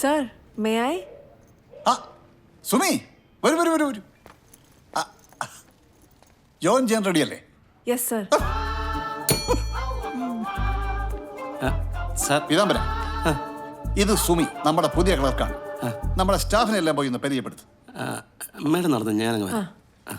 Sir may I ആ സുമി വരൂ വരൂ വരൂ വരൂ. ആ, ആ. ജോയിൻ ചെയ്യാൻ റെഡിയല്ലേ യെസ് സർ സാർ. പീതാംബര ഇത് സുമി നമ്മുടെ പുതിയ ക്ലർക്കാണ്. നമ്മുടെ സ്റ്റാഫിനെ എല്ലാം പോയി ഒന്ന് പരിചയപ്പെടുത്തും. മേഡം നടന്നു ഞാനങ്ങ് വരാം. ആ.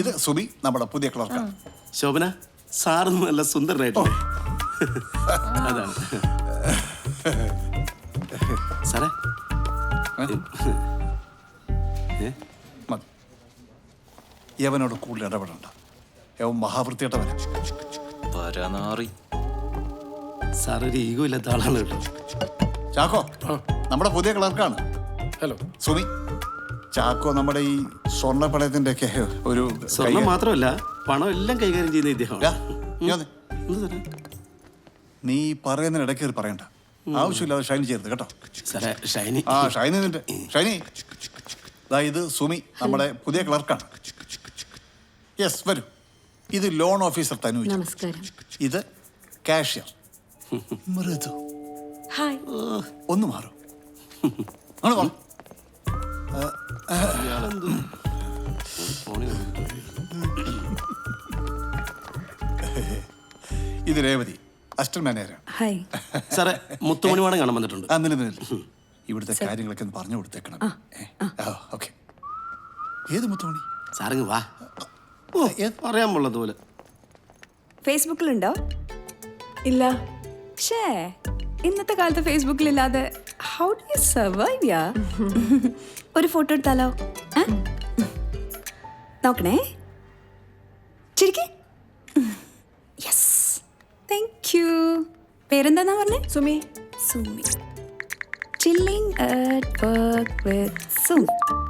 ഇത് സുബി നമ്മുടെ പുതിയ ക്ലർക്ക്. ശോഭന സാറൊന്നും നല്ല സുന്ദരനായിട്ടുണ്ട് അതാണ്. സാറേ? മതി. യവനോട് കൂടുതൽ ഇടപെടണ്ട. യവൻ മഹാവൃത്തിയിട്ടവനാ പരനാറി. സാറൊരു ഈഗോ ഇല്ലാത്ത ആളാണ് കേട്ടോ. ചാക്കോ നമ്മുടെ പുതിയ ക്ലർക്കാണ്. ഹലോ. സുമി ചാക്കോ നമ്മുടെ ഈ സ്വർണ പണയത്തിന്റെ ഒക്കെ ഒരു സ്വർണം കൈകാര്യം- മാത്രമല്ല പണം എല്ലാം കൈകാര്യം ചെയ്യുന്ന ഇദ്ദേഹം നീ പറയുന്നതിനിടയ്ക്ക് പറയണ്ട ആവശ്യമില്ല അത് പറയുന്നതിന് ഇടയ്ക്ക് കയറി പറയണ്ട. ആവശ്യമില്ലാതെ ഷൈൻ ചെയ്യരുത് കേട്ടോ. ഷൈനി. ആ ഷൈനി നിന്റെ ഷൈനി. ഇത് സുമി നമ്മുടെ പുതിയ ക്ലർക്കാണ്. യെസ് വരൂ. ഇത് ലോൺ ഓഫീസർ തനു ഇത് കാഷ്യർ. മൃദു. ഒന്ന് മാറും. ഇത് രേവതി അസ്റ്റർ മാനേജർ ഹായ്. സാറേ മുത്തുമണിവാടം കാണാൻ വന്നിട്ടുണ്ട്. ആ നില നില. ഇവിടുത്തെ കാര്യങ്ങളൊക്കെ ഒന്ന് പറഞ്ഞു കൊടുത്തേക്കണം. ഓക്കെ. ഏത് മുത്തുമണി? സാറിങ് വാ. ഓ പറയാൻ പോലെ പോലെ. ഫേസ്ബുക്കിലുണ്ടോ? ഇല്ല. ഷേ ഇന്നത്തെ കാലത്ത് ഫേസ്ബുക്കിലില്ലാതെ ഹൗ ഡു യു സർവൈവ് യാ? ഒരു ഫോട്ടോ എടുത്താലോ? നോക്കണേ. ചിരിക്കേ. യെസ് താങ്ക് യു പേരെന്താന്നാ പറഞ്ഞേ? Sumi. Sumi. Chilling at work with Sumi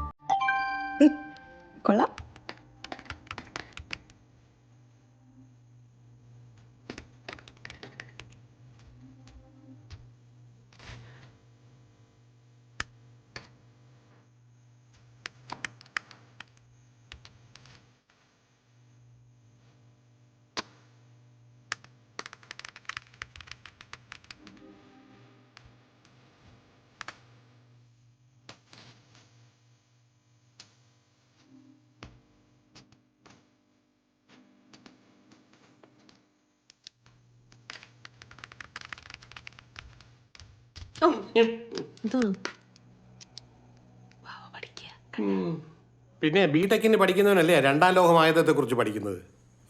പിന്നെ ബി ടെക്കിന് പഠിക്കുന്നവനല്ലേ രണ്ടാം ലോകമായതത്തെ കുറിച്ച് പഠിക്കുന്നത്?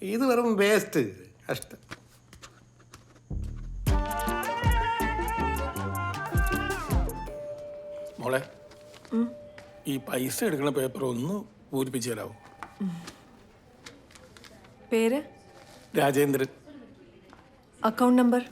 ഇത് വെറും വേസ്റ്റ് കഷ്ടം. മോളെ ഈ പൈസ എടുക്കുന്ന പേപ്പർ ഒന്ന് പൂരിപ്പിച്ചു തരാമോ പേര്? രാജേന്ദ്രൻ. അക്കൗണ്ട് നമ്പർ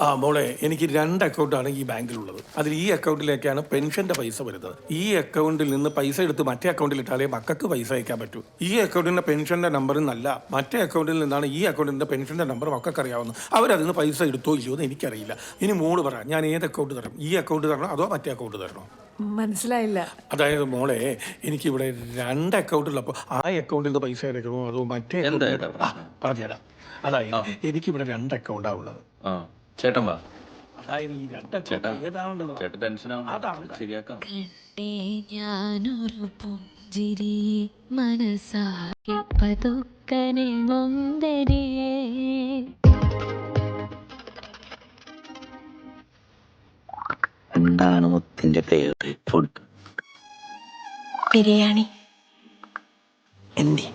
ആ മോളെ എനിക്ക് രണ്ട് അക്കൗണ്ടാണ് ഈ ബാങ്കിലുള്ളത്. അതിൽ ഈ അക്കൗണ്ടിലേക്കാണ് പെൻഷന്റെ പൈസ വരുന്നത്. ഈ അക്കൗണ്ടിൽ നിന്ന് പൈസ എടുത്ത് മറ്റേ അക്കൗണ്ടിൽ ഇട്ടാലേ മക്കൾക്ക് പൈസ അയക്കാൻ പറ്റൂ. ഈ അക്കൗണ്ടിന്റെ പെൻഷന്റെ നമ്പർ നല്ല മറ്റേ അക്കൗണ്ടിൽ നിന്നാണ് ഈ അക്കൗണ്ടിന്റെ പെൻഷന്റെ നമ്പർ മക്കൾക്ക് അറിയാവുന്നത് അവരതിൽ നിന്ന് പൈസ എടുത്തോ ഇല്ലയോ എന്ന് എനിക്കറിയില്ല. ഇനി മോൾ പറ ഞാൻ ഏത് അക്കൗണ്ട് തരണം? ഈ അക്കൗണ്ട് തരണം അതോ മറ്റേ അക്കൗണ്ട് തരണോ? മനസ്സിലായില്ല. അതായത് മോളെ എനിക്കിവിടെ രണ്ട് അക്കൗണ്ടുള്ളപ്പോൾ ആ അക്കൗണ്ടിൽ നിന്ന് പൈസ എടുക്കണോ അതോ മറ്റേ പറഞ്ഞുതരാം. അതായത് എനിക്കിവിടെ രണ്ട് അക്കൗണ്ടാണ് ഉള്ളത്. ചേട്ടൻ വാ. അതായത് ഈ രണ്ട് ചേട്ടാ അക്കൗണ്ട് ഏതാണെന്ന് ചേട്ടൻ ടെൻഷനാണ് ശരിയാക്കാം. കണ്ടേ ഞാനൊരു പുഞ്ചിരി മനസ്സാകെ പതുക്കനെ നൊന്തരിയേ എന്താണ് മുത്തിന്റെ ഫേവറേറ്റ് ഫുഡ് ബിരിയാണി. എന്തി?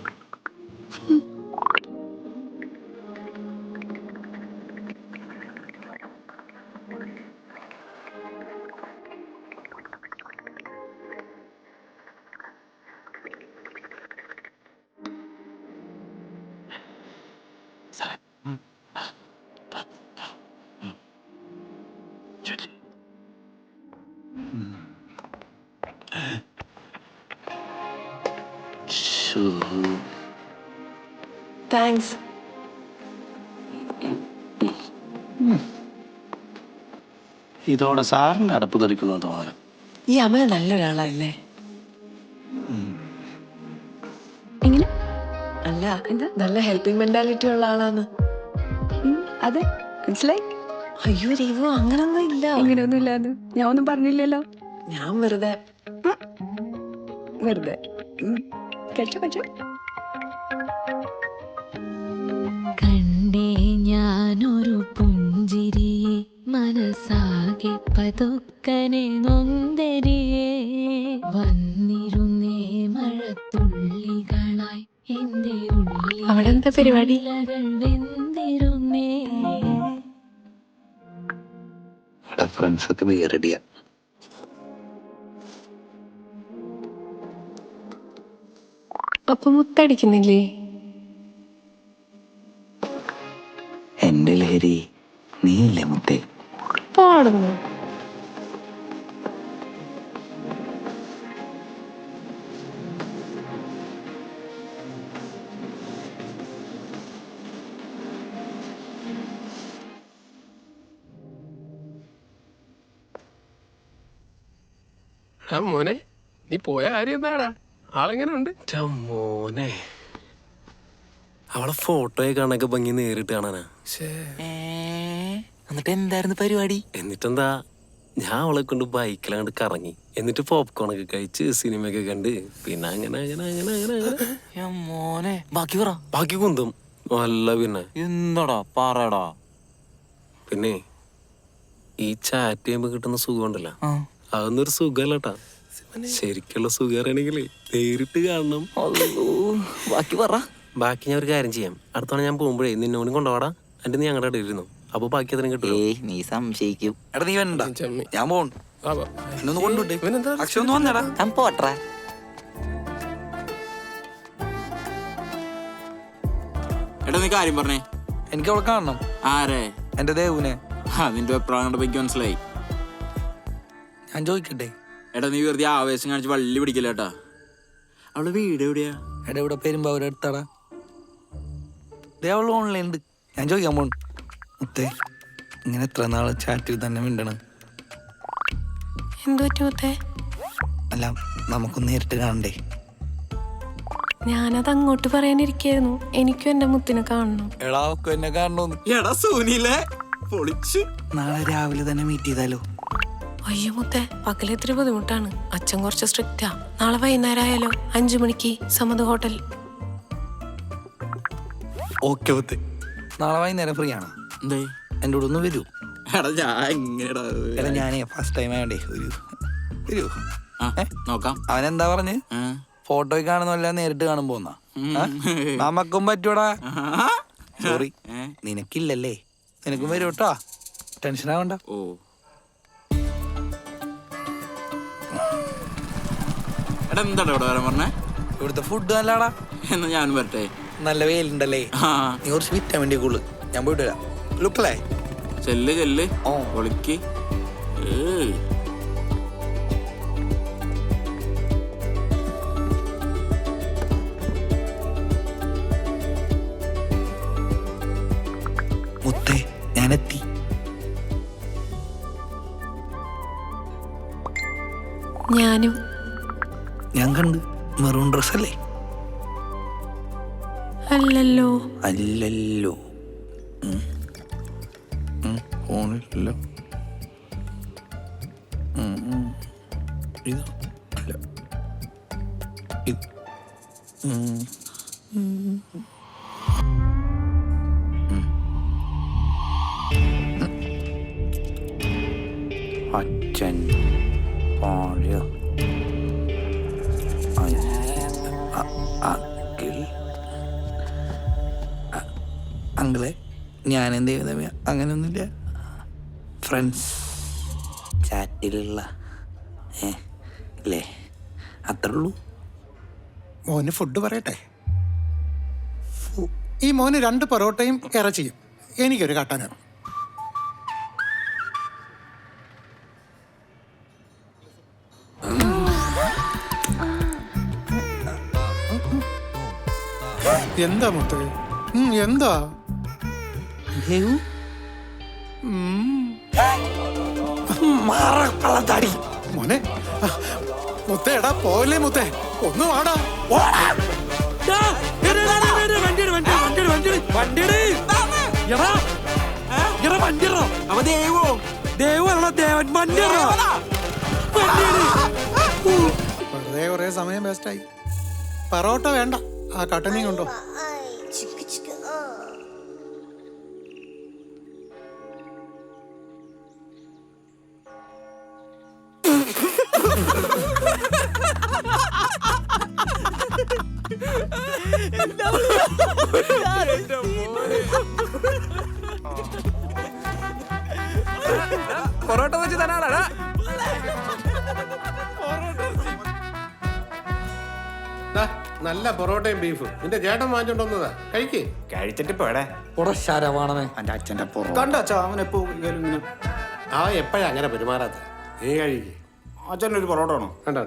താങ്ക്സ് ഇതോടെ സാറിന്റെ അടപ്പ് തെറിക്കുന്നു തോന്നുന്നു ഈ അമൽ നല്ലൊരാളല്ലേ? എങ്ങനെ? അല്ല നല്ല ഹെൽപ്പിംഗ് മെന്റാലിറ്റി ഉള്ള ആളാന്ന്. ഉം, അതെ. മനസ്സിലായി അയ്യോ ദൈവം അങ്ങനൊന്നും ഇല്ല. അങ്ങനെയൊന്നും ഇല്ലാന്ന്. ഞാൻ ഒന്നും പറഞ്ഞില്ലല്ലോ. ഞാൻ വെറുതെ വെറുതെ. കഴിച്ചോ കഴിച്ചോ? കണ്ടേ ഞാനൊരു പുഞ്ചിരിയെ മനസ്സാകെ പതുക്കനെ നൊന്തരിയെ. വന്നിരുന്നേ മഴത്തുള്ളികളായി എന്റെ ഉള്ളിൽ അവിടെ എന്താ പരിപാടി? വെന്തിരുന്നേ. ഫ്രണ്ട്സൊക്കെ വേറെടിയാ അപ്പൊ മുത്തടിക്കുന്നില്ലേ? എന്റെ ലഹരി നീയില്ലേ മുത്തേ? പാടുന്നു. മോനെ നീ പോയ കാര്യം എന്താടാ? ആളെങ്ങനെ ഉണ്ട് മോനെ. അവളെ ഫോട്ടോയെ കാണാനൊക്കെ ഭംഗി നേരിട്ട് കാണാനാ. എന്നിട്ട് എന്തായിരുന്നു പരിപാടി? എന്നിട്ടെന്താ? ഞാൻ അവളെ കൊണ്ട് ബൈക്കിലാണ്ട് കറങ്ങി. എന്നിട്ട് പോപ്കോൺ ഒക്കെ കഴിച്ച് സിനിമയൊക്കെ കണ്ട് പിന്നെ അങ്ങനെ അങ്ങനെ അങ്ങനെ അങ്ങനെ മോനെ. ബാക്കി പറ. ബാക്കി കുന്തും. അല്ല പിന്നെ. എന്താടാ പറയടാ പിന്നെ ഈ ചാറ്റ് ചെയ്യുമ്പോ കിട്ടുന്ന സുഖം ഉണ്ടല്ലോ അതൊന്നൊരു സുഖല്ലട്ടാ സുഖമല്ലട്ടാ. ശരിക്കുള്ള സുഖം അറിയണമെങ്കിലേ നേരിട്ട് കാണണം. ബാക്കി പറ. ബാക്കി ഞാൻ ഒരു കാര്യം ചെയ്യാം. അടുത്തവണ ഞാൻ പോകുമ്പോഴേ നിന്നോടും കൊണ്ടുപോടാ. എന്റെ നീ ഞങ്ങളുടെ ഇടയിൽ ഇരുന്നു. അപ്പൊ ബാക്കി അതിനും കിട്ടും ഏയ് നീ സംശയിക്കും. എടാ നീ വേണ്ട ഞാൻ പോൺ ആ, വാ. എന്നൊന്ന് കൊണ്ടുവിട്ടേ. ഇവനെന്താ അക്ഷയ ഒന്ന് വന്നടാ. ഞാൻ പോട്ടാ. എടാ നീ കാര്യം പറഞ്ഞേ. എനിക്ക് അവളെ കാണണം. ആരെ? എന്റെ ദേവുനെ. അതിന്റെ അഭിപ്രായം കണ്ടപ്പോ എനിക്ക് മനസ്സിലായി. ഞാൻ ചോദിക്കട്ടെ? എടാ നീ വെറുതെ ആവേശം കാണിച്ച് വള്ളി പിടിക്കില്ല കേട്ടാ അവളെ വീട് എവിടെയാ? എടാ ഇവിടെ പെരുമ്പോ അവരെടുത്താടാ അവൾ ഓൺലൈൻ ഉണ്ട് ഞാൻ ചോദിക്കാൻ പോണു. മുത്തേ ഇങ്ങനെ എത്ര നാൾ ചാറ്റിൽ തന്നെ മിണ്ടണ്? എന്തു പറ്റി മുത്തേ? അല്ല നമുക്ക് നേരിട്ട് കാണണ്ടേ? ഞാനത് അങ്ങോട്ട് പറയാനിരിക്കായിരുന്നു. എനിക്കും എന്റെ മുത്തിനെ കാണണം. എടാ ഒക്കെ എന്നെ കാണണോന്ന്. എടാ സൂനിലെ പൊളിച്ച്. നാളെ രാവിലെ തന്നെ മീറ്റ് ചെയ്താലോ? അയ്യോ മുത്തേ പകൽ ഇത്തിരി ബുദ്ധിമുട്ടാണ്. അച്ഛൻ കുറച്ച് സ്ട്രിക്റ്റാ നാളെ വൈകുന്നേരം ആയാലോ അഞ്ചു മണിക്ക് സമത് ഹോട്ടൽ. ഓക്കെ മുത്തേ. നാളെ വൈകുന്നേരം ഫ്രീ ആണ്. എന്തേ? എന്റെ കൂടെ ഒന്ന് വരൂ. എടാ ഞാൻ എങ്ങനെടാ എടാ ഞാനേ ഫസ്റ്റ് ടൈം ആയണ്ടേ. ഒരു വരൂ ആ, ഏ? നോക്കാം. അവനെന്താ എന്താ പറഞ്ഞ്? ആ. ഫോട്ടോയിൽ കാണുന്നല്ല നേരിട്ട് കാണുമ്പോ എന്നാ നമുക്കും പറ്റൂടാ. സോറി ഏ? നിനക്കില്ലല്ലേ. നിനക്കും വരൂട്ടോ കേട്ടോ. ടെൻഷൻ ആവണ്ട. ഓ. എടാ എന്താടാ ഇവിടെ വരാൻ പറഞ്ഞേ? ഇവിടുത്തെ ഫുഡ് നല്ലടാ എന്നാ ഞാൻ വരട്ടെ. നല്ല വെയിലുണ്ടല്ലേ? ആ. നീ കുറച്ച് വിറ്റാമിൻ ഡി കൂൾ ഞാൻ പോയിട്ട് വരാം. ലുക്കല്ലേ ചെല്ല് ചെല്ല്. ഓ. ഒളിക്ക്. ഏയ്. മുത്തേ ഞാനെത്തി. ഞാനും ഞാൻ കണ്ട് മെറൂൺ ഡ്രസ് അല്ലേ അല്ലല്ലോ അല്ലല്ലോ ഉം. ഉം, ഫോണിലല്ലോ ഉം, ഉം. ഇത് അല്ല ഇത് ഉം. ഉം. അച്ഛൻ പാഴ അങ്കിളെ ഞാൻ എന്ത് ചെയ്യുന്ന അങ്ങനെയൊന്നുമില്ല. ഫ്രണ്ട്സ് ചാറ്റിലുള്ള ഏ അല്ലേ അത്രേ ഉള്ളൂ മോന് ഫുഡ് പറയട്ടെ? ഫു- ഈ മോന് രണ്ട് പൊറോട്ടയും ഇറച്ചിയും എനിക്കൊരു കാട്ടാനാണ് എന്താ മുത്ത്? എന്താ? ദേവു മാറക്കളത്താടി മോനെ മുത്തേടാ മുത്തേ എടാ പോവല്ലേ മുത്തേ? ഒന്ന് വാടാ. വെറുതെ കൊറേ സമയം വേസ്റ്റായി പറോട്ട വേണ്ട. ആ കട്ടനെയും കൊണ്ടോ പൊറോട്ട വെച്ച് തന്നാലാണ് നല്ല പൊറോട്ടയും ബീഫും നിന്റെ ചേട്ടൻ വാങ്ങിച്ചോണ്ടോന്നതാ കഴിക്കേ. കഴിച്ചിട്ട് പോടെ ശരവാണമേ എന്റെ അച്ഛന്റെ പുറം കണ്ടോ അച്ഛാ അവൻ എപ്പോ ഇങ്ങനെ ആ എപ്പോഴാ അങ്ങനെ പെരുമാറാത്ത? നീ കഴിക്കേ. അച്ഛന്റെ ഒരു പൊറോട്ട ആണോ കണ്ടോ